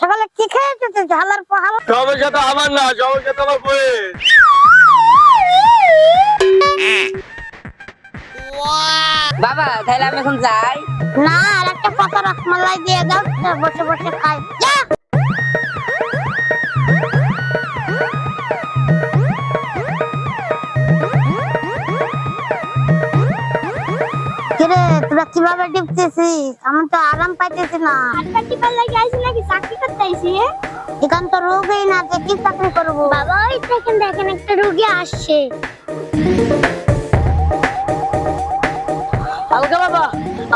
সকালে কি খেয়েছো তুই ঝালার পাহাড় সমস্যা তো আমার না সমস্যা তো আমার বইয়ের। বাবা তাহলে আমি এখন যাই। না আর একটা পাতা রসমালাই দিয়ে দাও বসে বসে খাই। কীভাবে টিপতেছিস? আমি তো আরাম পাইতেছি না। হাতটা টিপার লাগে আইছি নাকি? চাকরি করতে আইছি এখান তো রোগই না যে কি চাকরি করব? বাবা ওই দেখেন দেখেন একটা রুগী আসছে। আলগা বাবা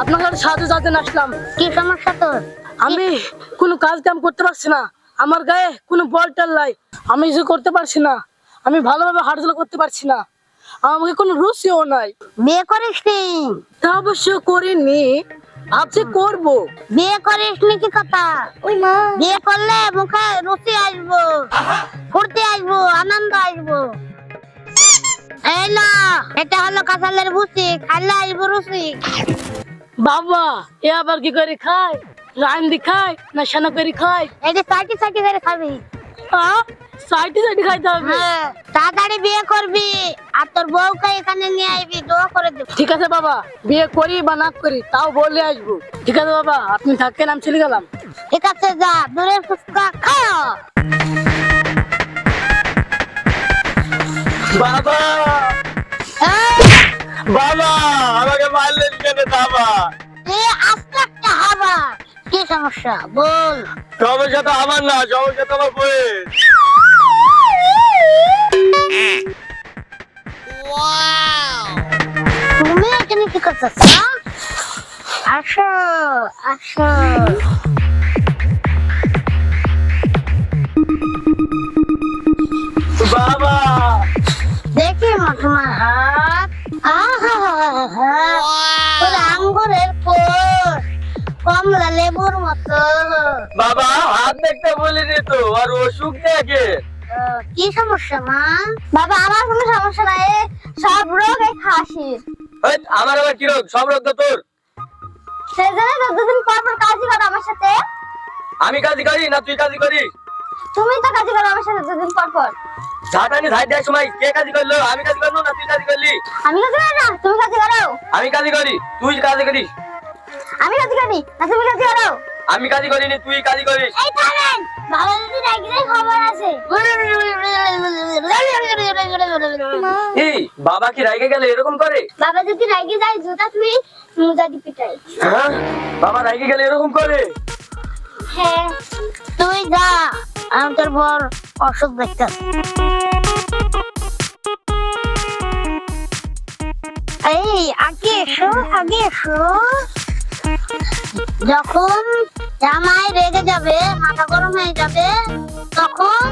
আপনার কাছে সাহায্য চাইতে আসলাম। কি সমস্যা তোর? আমি কোনো কাজ কাম করতে পারছি না। আমার গায়ে কোনো বল টল নাই। আমি কিছু করতে পারছি না। আমি ভালোভাবে হাঁটাচলা করতে পারছি না। আমাকে কোনো রুচিও নাই। বিয়ে করিস নি? তা অবশ্য করিনি। ভাবছি করব? বিয়ে করিস নি কি কথা? ওই মা। বিয়ে করলে মুখে রুচি আসব ফুর্তি আসব আনন্দ আসব। এই না এটা হলো কাঁচালের বুচি খাইলে আসব রুচি। বাবা এ আবার কি করে খায়? রান দি খায় না সেনা করে খায়? যে সাইটি সাইটি করে খাবি। সাইডে সাইডে খাইতে হবে। হ্যাঁ, তাড়াতাড়ি বিয়ে করবি আর তোর বউকে এখানে নিয়ে দোয়া করে দেব। ঠিক আছে বাবা বিয়ে করি বা না করি তাও বলে আসব। ঠিক আছে বাবা আপনি থাকেন আমি চলে গেলাম। ঠিক আছে যা দূরে ফুচকা খাও বাবা! বাবা আমাকে মারলেন কেন বাবা? এ আস্তে একটা হাবা। কি সমস্যা? বল। সমস্যা তো আমার না সমস্যা তো আমার বইয়ের। বাবা, হাত আঙ্গুরের কোষ কমলা লেবুর মতো বাবা হাত দেখতে বলিনি তো, আর অসুখ দেখে কি সমস্যা মা? বাবা আমার কোনো সমস্যা নাই। সব রোগ এই খাসির আমার আবার কি রোগ? সব রোগ তো তোর। যতদিন পর পর কাজই করো আমার সাথে। আমি কাজই করি না তুই কাজই করিস? তুমি তো কাজই করো আমার সাথে যতদিন পর পর। ঝাঁটানি ঝাঁট দেওয়ার সময় কে কাজই করল? আমি কাজ করল না তুই কাজই করলি? আমি কাজই করি না তুমি কাজই করো। আমি কাজই করি তুই কাজই করিস। আমি কাজই করি না তুমি কাজই করো। আমি কাজই করিনি তুই কাজই করিস। এই থামেন বাবা যদি রাগি যায় খবর আছে। এই বাবা কি রাইগে গেলে এরকম করে? বাবা যদি রাগি যায় জুতা তুই মুজা দি পিটাই। হ্যাঁ? বাবা রাইগে গেলে এরকম করে? হ্যাঁ তুই যা আমি তোর বর অসুখ দেখতেছি এই আগে এসো আগে এসো। যখন জামাই রেগে যাবে, মাথা গরম হয়ে যাবে, তখন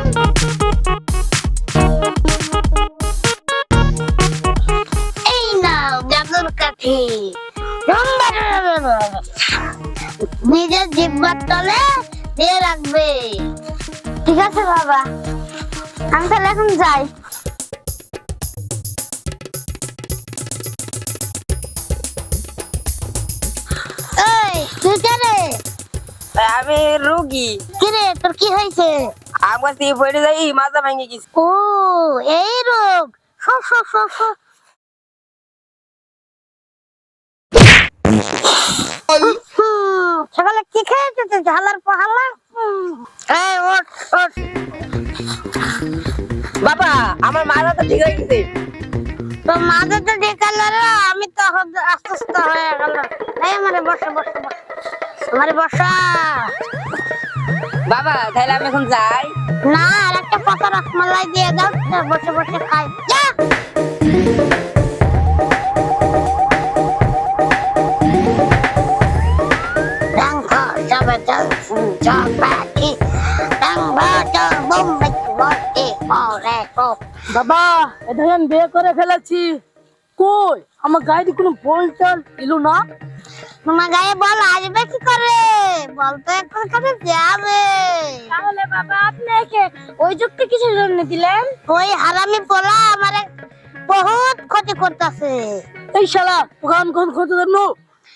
এই নাও জাদুর কাঠি। নিজের জিব্বার তলে দিয়ে রাখবে। ঠিক আছে বাবা, আমি তাহলে এখন যাই। আমি রোগী। কি রে তোর কি হয়েছে? আমার থেকে পড়ে যাই মাথা ভেঙে গেছে। ও এই রোগ। সকালে কি খেয়েছো তুই ঝালার পাহালা এই ওঠ ওঠ। বাবা আমার মাথা তো ঠিক হয়ে গেছে। তো মাঝে তো রে আমি তো আস্তে হয়ে গেল এই আমারে বসে বসে বসে। আমারে বসা। বাবা তাহলে আমি এখন যাই। না আর একটা পাতা রসমালাই দিয়ে দাও। বসে বসে খাই। যা। বাবা এটা আমি বিয়ে করে ফেলেছি। কই? আমার গাড়ি কোনো বল টল এলো না? তোমার গায়ে বল আসবে কি করে? বল তো একটু কাছে যাবে। তাহলে বাবা আপনি একে ওই যুক্তি কিসের জন্য দিলেন? ওই হারামি পোলা আমারে বহুত ক্ষতি করতেছে। এই শালা তোকে আমি কখন খোঁজে জানো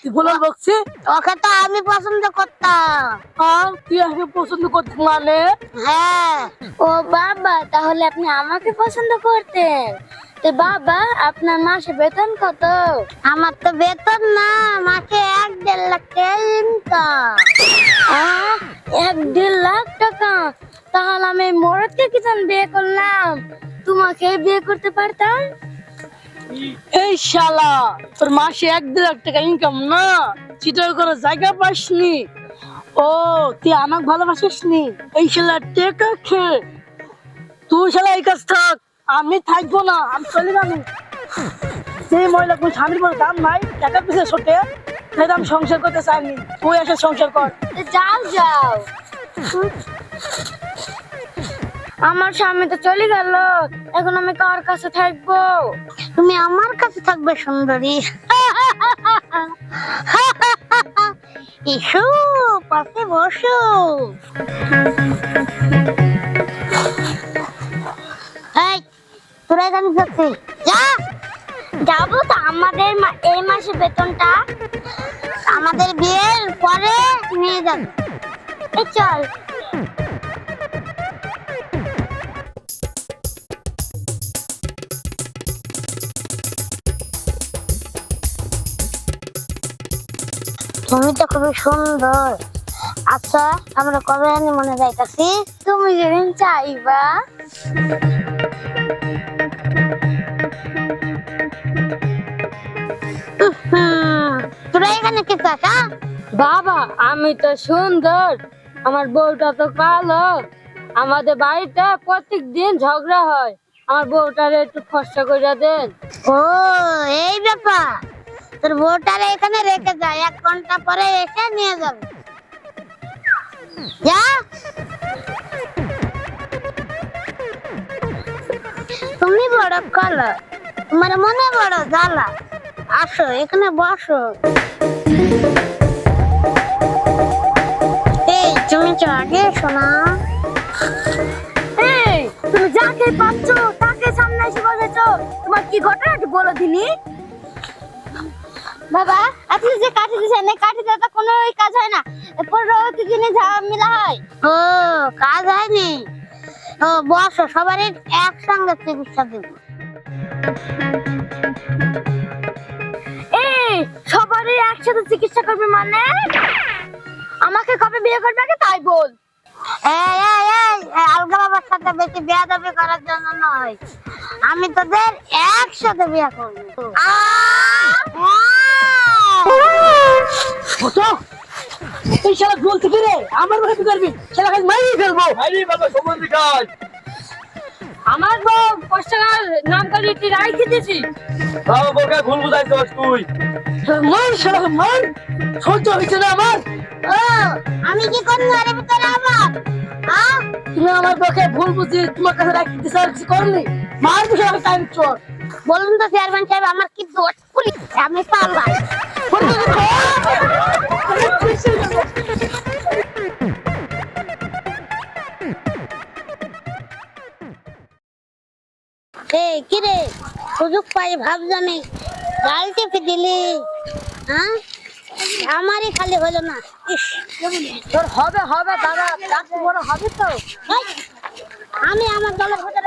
তুই বলার বকছি ওকে তো আমি পছন্দ করতাম। আর তুই আমাকে পছন্দ করছিস মানে? হ্যাঁ। ও বাবা তাহলে আপনি আমাকে পছন্দ করতেন। তো বাবা আপনার মাসে বেতন কত? আমার তো বেতন না মাসে এক দেড় লাখ টাকা। ইনকাম এক দেড় লাখ টাকা? তাহলে আমি মরদকে কি বিয়ে করলাম? তোমাকে বিয়ে করতে পারতাম? এই শালা তোর মাসে এক দেড় লাখ টাকা ইনকাম না? চিটার করে জায়গা পাসনি। ও তুই আমাকে ভালোবাসিস নি এই শালা টেকা খেয়ে তুই শালা এই কাজ থাক। আমি থাকব না আমি চলে যাব। সেই মহিলা কোন স্বামীর কোনো দাম নাই টাকা পিছিয়ে ছোটে তাই আমি সংসার করতে চাইনি। তুই এসে সংসার কর? যাও যাও। আমার স্বামী তো চলে গেল এখন আমি কার কাছে থাকব? তুমি আমার কাছে থাকবে সুন্দরী। ইসু পাশে বসো। তোরা এখানে যাচ্ছি যাব তো আমাদের এই মাসে বেতনটা। আমাদের বিয়ের পরে নিয়ে যাবে এই চল। তুমি তো খুবই সুন্দর। আচ্ছা আমরা কবে মনে যাইতাছি? তুমি যেদিন চাইবা। তোরা এখানে কি চাস? বাবা আমি তো সুন্দর। আমার বউটা তো কালো। আমাদের বাড়িতে প্রত্যেক দিন ঝগড়া হয়। আমার বউটার একটু ফসা করে দেন। ও এই ব্যাপার। তোর বউটারে এখানে রেখে যায় এক ঘণ্টা পরে এসে নিয়ে যাবে। যা। তুমি বড় কালো। তোমার মনে বড় জ্বালা আসো এখানে বসো। এই তুমি তো আগে শোনা এই তুমি যাকে পাচ্ছ তাকে সামনে এসে বসেছ। তোমার কি ঘটনা একটু বলো দিনি? বাবা আপনি যে কাঠি দিয়েছেন এই কাঠিতে তো কোনো কাজ হয় না। পরবর্তী দিনে ঝামেলা হয়। ও কাজ হয়নি। ও বসো সবারই একসঙ্গে চিকিৎসা দিব। এই সবারই একসাথে চিকিৎসা করবে মানে? আমাকে কবে বিয়ে করবে আগে তাই বল। এই এই এই এই আলগা বাবার সাথে বেশি বেয়াদবি করার জন্য নয়। আমি তোদের একসাথে বিয়ে করব। বুঝছ এই শালা বলতে কি রে আমার মুখে তুই করবি? শালা খালি ফেলব। আরে বাবা সম্বন্ধে কাজ। আমার বউ কষ্ট নাম করে একটি রায় খেতেছি। বাবা বউকে ভুল বুঝাইছস তুই। মার শালা মার। সহ্য হয়েছে না আমার। আমি কি করব এর ভিতরে আবার? তুমি আমার পক্ষে ভুল বুঝি তোমার কাছে দিছে আর কিছু করনি মার বুঝে আমি টাইম চোর। বলুন তো চেয়ারম্যান সাহেব আমার কি দোষ? করি আমি পারলাম। এই কিরে সুযোগ পাই ভাব জানি গাল চেপে দিলি। হ্যাঁ? আমারই খালি হলো না। ইস, তোর হবে হবে দাদা। বড় হবে তো। আমি আমার দলের ভোটার